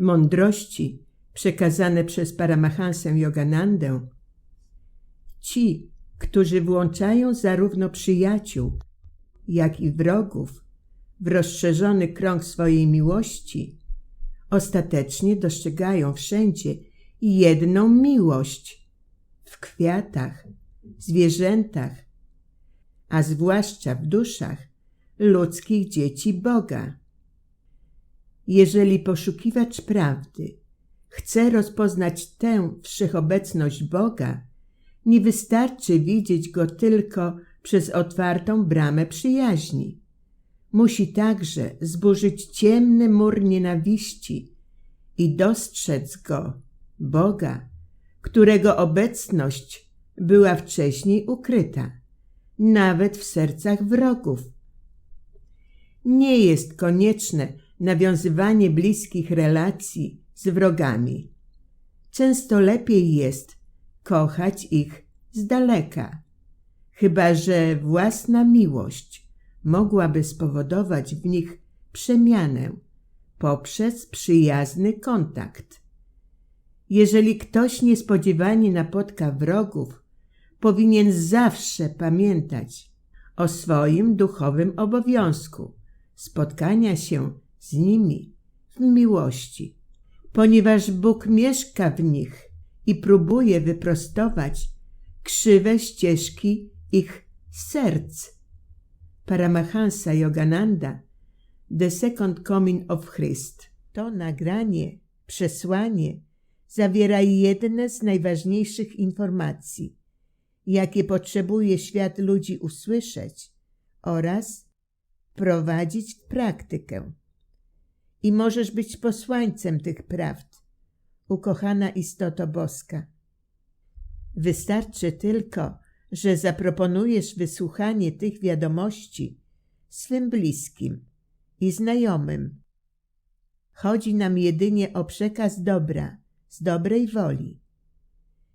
mądrości przekazane przez Paramahansę Yoganandę, ci, którzy włączają zarówno przyjaciół, jak i wrogów w rozszerzony krąg swojej miłości, ostatecznie dostrzegają wszędzie jedną miłość w kwiatach, zwierzętach, a zwłaszcza w duszach ludzkich dzieci Boga. Jeżeli poszukiwacz prawdy chce rozpoznać tę wszechobecność Boga, nie wystarczy widzieć Go tylko przez otwartą bramę przyjaźni. Musi także zburzyć ciemny mur nienawiści i dostrzec Go, Boga, którego obecność była wcześniej ukryta, nawet w sercach wrogów. Nie jest konieczne nawiązywanie bliskich relacji z wrogami. Często lepiej jest kochać ich z daleka, chyba że własna miłość mogłaby spowodować w nich przemianę poprzez przyjazny kontakt. Jeżeli ktoś niespodziewanie napotka wrogów, powinien zawsze pamiętać o swoim duchowym obowiązku spotkania się z nimi w miłości, ponieważ Bóg mieszka w nich i próbuje wyprostować krzywe ścieżki ich serc. Paramahansa Yogananda The Second Coming of Christ to nagranie, przesłanie zawiera jedne z najważniejszych informacji, jakie potrzebuje świat ludzi usłyszeć oraz prowadzić w praktykę. I możesz być posłańcem tych prawd, ukochana istoto boska. Wystarczy tylko, że zaproponujesz wysłuchanie tych wiadomości swym bliskim i znajomym. Chodzi nam jedynie o przekaz dobra, z dobrej woli.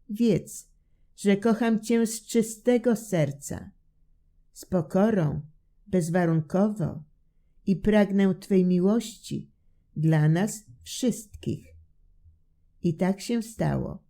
Wiedz, że kocham Cię z czystego serca, z pokorą, bezwarunkowo i pragnę Twej miłości dla nas wszystkich. I tak się stało.